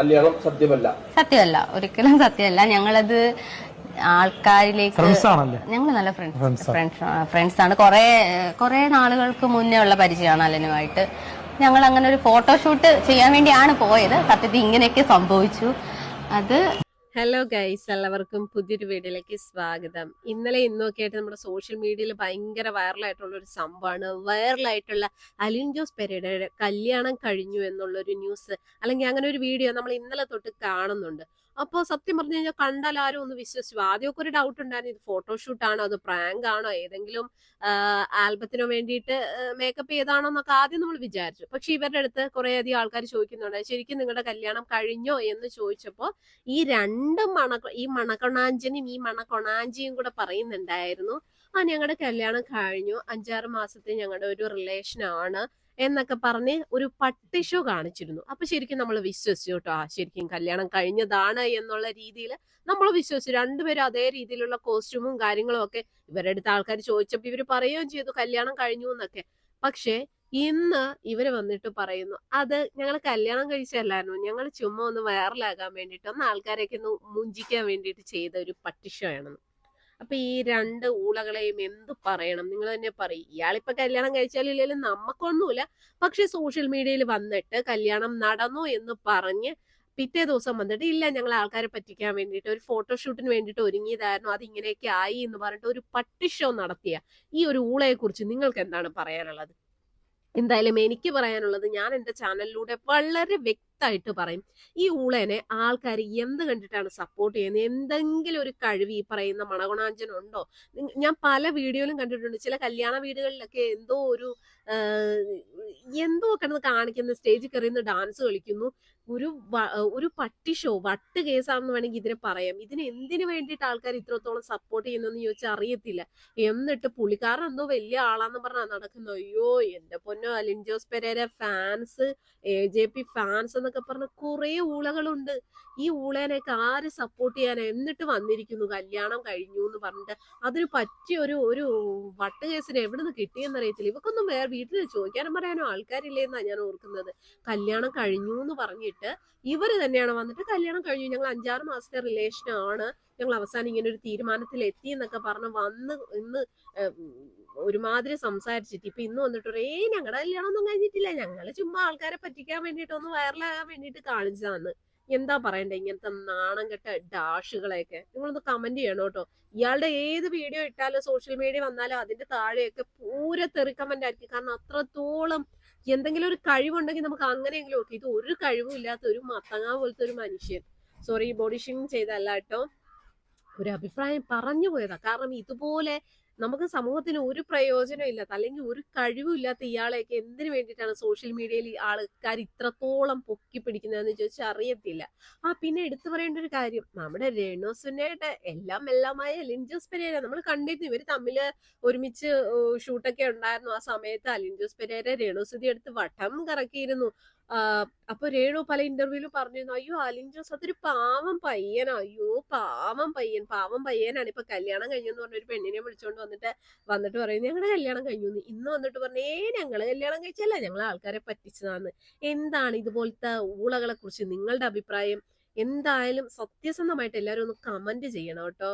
കല്യാണം സത്യമല്ല. സത്യമല്ല. ഒരിക്കലും സത്യമല്ല. ഞങ്ങളത് ആൾക്കാരിലേക്ക് ഞങ്ങൾ നല്ല ഫ്രണ്ട്സ് ഫ്രണ്ട്സ് ഫ്രണ്ട്സ് ആണ്. കുറെ കുറെ നാളുകൾക്ക് മുന്നേ ഉള്ള പരിചയമാണ് അലനുമായിട്ട്. ഞങ്ങൾ അങ്ങനെ ഒരു ഫോട്ടോഷൂട്ട് ചെയ്യാൻ വേണ്ടിയാണ് പോയത്. സത്യത്തിൽ ഇങ്ങനെയൊക്കെ സംഭവിച്ചു. അത് ഹലോ ഗൈസ് എല്ലാവർക്കും പുതിയൊരു വീഡിയോയിലേക്ക് സ്വാഗതം. ഇന്നലെ ഇന്നൊക്കെ ആയിട്ട് നമ്മുടെ സോഷ്യൽ മീഡിയയിൽ ഭയങ്കര വൈറലായിട്ടുള്ള ഒരു സംഭവമാണ്. വൈറലായിട്ടുള്ള അലിൻ ജോസ് പെരയുടെ കല്യാണം കഴിഞ്ഞു എന്നുള്ളൊരു ന്യൂസ് അല്ലെങ്കിൽ അങ്ങനെ ഒരു വീഡിയോ നമ്മൾ ഇന്നലെ തൊട്ട് കാണുന്നുണ്ട്. അപ്പോൾ സത്യം പറഞ്ഞു കഴിഞ്ഞാൽ കണ്ടാൽ ആരും ഒന്ന് വിശ്വസിച്ചു ആദ്യമൊക്കെ ഒരു ഡൗട്ട് ഉണ്ടായിരുന്നു. ഇത് ഫോട്ടോഷൂട്ട് ആണോ? അത് പ്രാങ്ക് ആണോ? ഏതെങ്കിലും ആൽബത്തിനോ വേണ്ടിയിട്ട് മേക്കപ്പ് ചെയ്താണോ എന്നൊക്കെ ആദ്യം നമ്മൾ വിചാരിച്ചു. പക്ഷെ ഇവരുടെ അടുത്ത് കുറെ അധികം ആൾക്കാർ ചോദിക്കുന്നുണ്ട്. ശരിക്കും നിങ്ങളുടെ കല്യാണം കഴിഞ്ഞോ എന്ന് ചോദിച്ചപ്പോൾ ഈ രണ്ട് മണ ഈ മണക്കൊണാഞ്ചനും ഈ മണക്കൊണാഞ്ചിയും കൂടെ പറയുന്നുണ്ടായിരുന്നു ആ ഞങ്ങളുടെ കല്യാണം കഴിഞ്ഞു. അഞ്ചാറ് മാസത്തെ ഞങ്ങളുടെ ഒരു റിലേഷൻ ആണ്. എന്നൊക്കെ പറഞ്ഞ് ഒരു പട്ടി ഷോ കാണിച്ചിരുന്നു. അപ്പൊ ശരിക്കും നമ്മൾ വിശ്വസിച്ചു കേട്ടോ. ആ ശരിക്കും കല്യാണം കഴിഞ്ഞതാണ് എന്നുള്ള രീതിയിൽ നമ്മൾ വിശ്വസിച്ചു. രണ്ടുപേരും അതേ രീതിയിലുള്ള കോസ്റ്റ്യൂമും കാര്യങ്ങളും ഒക്കെ ഇവരുടെ അടുത്ത് ആൾക്കാർ ചോദിച്ചപ്പോൾ ഇവർ പറയുകയും ചെയ്തു കല്യാണം കഴിഞ്ഞു എന്നൊക്കെ. പക്ഷേ ഇന്ന് ഇവർ വന്നിട്ട് പറയുന്നു അത് ഞങ്ങൾ കല്യാണം കഴിച്ചല്ലായിരുന്നു ഞങ്ങൾ ചുമ്മാ ഒന്ന് വൈറലാകാൻ വേണ്ടിയിട്ട് ഒന്ന് ആൾക്കാരെയൊക്കെ ഒന്ന് മുഞ്ചിക്കാൻ വേണ്ടിയിട്ട് ചെയ്ത ഒരു പട്ടിഷോ ആണെന്ന്. അപ്പൊ ഈ രണ്ട് ഊളകളെയും എന്ത് പറയണം? നിങ്ങൾ തന്നെ പറയും. ഇയാളിപ്പോ കല്യാണം കഴിച്ചാലില്ലെങ്കിലും നമുക്കൊന്നുമില്ല പക്ഷെ സോഷ്യൽ മീഡിയയിൽ വന്നിട്ട് കല്യാണം നടന്നു എന്ന് പറഞ്ഞ് പിറ്റേ ദിവസം വന്നിട്ട് ഇല്ല ഞങ്ങൾ ആൾക്കാരെ പറ്റിക്കാൻ വേണ്ടിയിട്ട് ഒരു ഫോട്ടോഷൂട്ടിന് വേണ്ടിയിട്ട് ഒരുങ്ങിയതായിരുന്നു. അത് ഇങ്ങനെയൊക്കെ ആയി എന്ന് പറഞ്ഞിട്ട് ഒരു പട്ടിഷോ നടത്തിയ ഈ ഒരു ഊളയെ കുറിച്ച് നിങ്ങൾക്ക് എന്താണ് പറയാനുള്ളത്? എന്തായാലും എനിക്ക് പറയാനുള്ളത് ഞാൻ എന്റെ ചാനലിലൂടെ വളരെ വ്യക്തമായിട്ട് പറയും. ഈ ഊളേനെ ആൾക്കാർ എന്ത് കണ്ടിട്ടാണ് സപ്പോർട്ട് ചെയ്യുന്നത്? എന്തെങ്കിലും ഒരു കഴിവ് ഈ പറയുന്ന മണഗുണാഞ്ചൻ ഉണ്ടോ? ഞാൻ പല വീഡിയോയിലും കണ്ടിട്ടുണ്ട്. ചില കല്യാണ വീടുകളിലൊക്കെ എന്തോ ഒരു എന്തോ കിടന്ന് കാണിക്കുന്ന സ്റ്റേജിൽ കയറിയുന്ന ഡാൻസ് കളിക്കുന്നു. ഒരു ഒരു പട്ടി ഷോ വട്ട് കേസാണെന്ന് വേണമെങ്കിൽ ഇതിനെ പറയാം. ഇതിന് എന്തിനു വേണ്ടിയിട്ട് ആൾക്കാർ ഇത്രത്തോളം സപ്പോർട്ട് ചെയ്യുന്നെന്ന് ചോദിച്ചാൽ അറിയത്തില്ല. എന്നിട്ട് പുള്ളിക്കാരൻ എന്തോ വലിയ ആളാന്ന് പറഞ്ഞാൽ നടക്കുന്നു. അയ്യോ എന്റെ പൊന്നോ Alin Jose Perera fans A J P fans എന്നൊക്കെ പറഞ്ഞ കുറെ ഊളകളുണ്ട്. ഈ ഊളേനൊക്കെ ആര് സപ്പോർട്ട് ചെയ്യാനാ? എന്നിട്ട് വന്നിരിക്കുന്നു. കല്യാണം കഴിഞ്ഞു എന്ന് പറഞ്ഞിട്ട് അതിന് പറ്റിയ ഒരു ഒരു വട്ട് കേസിന് എവിടെ നിന്ന് കിട്ടിയെന്ന് അറിയത്തില്ല. ഇവക്കൊന്നും വേറെ വീട്ടിൽ ചോദിക്കാനും പറയാനോ ആൾക്കാരില്ലേ എന്നാണ് ഞാൻ ഓർക്കുന്നത്. കല്യാണം കഴിഞ്ഞു എന്ന് പറഞ്ഞിട്ട് ഇവർ തന്നെയാണ് വന്നിട്ട് കല്യാണം കഴിഞ്ഞു. ഞങ്ങൾ അഞ്ചാറ് മാസത്തെ റിലേഷൻ ആണ്. ഞങ്ങൾ അവസാനം ഇങ്ങനെ ഒരു തീരുമാനത്തിൽ എത്തി എന്നൊക്കെ പറഞ്ഞ് വന്ന് ഇന്ന് ഒരുമാതിരി സംസാരിച്ചിട്ട് ഇപ്പൊ ഇന്ന് വന്നിട്ട് ഏ ഞങ്ങളുടെ കല്യാണം ഒന്നും കഴിഞ്ഞിട്ടില്ല. ഞങ്ങൾ ചുമ്മാ ആൾക്കാരെ പറ്റിക്കാൻ വേണ്ടിയിട്ട് ഒന്ന് വേണ്ടിയിട്ട് കാണിച്ചതാന്ന് എന്താ പറയണ്ടേ ഇങ്ങനത്തെ നാണം കെട്ട ഡാഷുകളെയൊക്കെ? നിങ്ങളൊന്ന് കമന്റ് ചെയ്യണം കേട്ടോ. ഇയാളുടെ ഏത് വീഡിയോ ഇട്ടാലും സോഷ്യൽ മീഡിയ വന്നാലും അതിന്റെ താഴെയൊക്കെ പൂര തെറി കമന്റ് ആയിരിക്കും. കാരണം അത്രത്തോളം എന്തെങ്കിലും ഒരു കഴിവുണ്ടെങ്കിൽ നമുക്ക് അങ്ങനെയെങ്കിലും ഓക്കെ. ഇത് ഒരു കഴിവും ഇല്ലാത്ത ഒരു മത്തങ്ങ പോലത്തെ ഒരു മനുഷ്യൻ. സോറി ബോഡി ഷേമിങ് ചെയ്തല്ല കേട്ടോ. ഒരു അഭിപ്രായം പറഞ്ഞു പോയതാ. കാരണം ഇതുപോലെ നമുക്ക് സമൂഹത്തിന് ഒരു പ്രയോജനം ഇല്ലാത്ത അല്ലെങ്കിൽ ഒരു കഴിവും ഇല്ലാത്ത ഇയാളെയൊക്കെ എന്തിനു വേണ്ടിയിട്ടാണ് സോഷ്യൽ മീഡിയയിൽ ആൾക്കാർ ഇത്രത്തോളം പൊക്കി പിടിക്കുന്നതെന്ന് ചോദിച്ചാൽ അറിയത്തില്ല. ആ പിന്നെ എടുത്തു പറയേണ്ട ഒരു കാര്യം. നമ്മുടെ രേണുസുനയുടെ എല്ലാം എല്ലാമായ ലിൻജോസ് പെരേര. നമ്മൾ കണ്ടിരുന്നു ഇവർ തമ്മിൽ ഒരുമിച്ച് ഷൂട്ടൊക്കെ ഉണ്ടായിരുന്നു ആ സമയത്ത്. അലിൻജോസ് പെരേര രേണുസുതി എടുത്ത് വട്ടം കറക്കിയിരുന്നു. അപ്പൊ രേണു പല ഇന്റർവ്യൂവിലും പറഞ്ഞിരുന്നു അയ്യോ അലിൻ ജോസ് അതൊരു പാവം പയ്യനാ അയ്യോ പാവം പയ്യൻ പാവം പയ്യനാണ്. ഇപ്പൊ കല്യാണം കഴിഞ്ഞെന്ന് പറഞ്ഞ ഒരു പെണ്ണിനെ വിളിച്ചോണ്ട് വന്നിട്ട് വന്നിട്ട് പറയും ഞങ്ങളുടെ കല്യാണം കഴിഞ്ഞു എന്ന്." ഇന്ന് വന്നിട്ട് പറഞ്ഞു ഏ ഞങ്ങൾ കല്യാണം കഴിച്ചല്ല ഞങ്ങളെ ആൾക്കാരെ പറ്റിച്ചതാന്ന്. എന്താണ് ഇതുപോലത്തെ ഊളകളെ കുറിച്ച് നിങ്ങളുടെ അഭിപ്രായം? എന്തായാലും സത്യസന്ധമായിട്ട് എല്ലാവരും ഒന്ന് കമന്റ് ചെയ്യണം കേട്ടോ.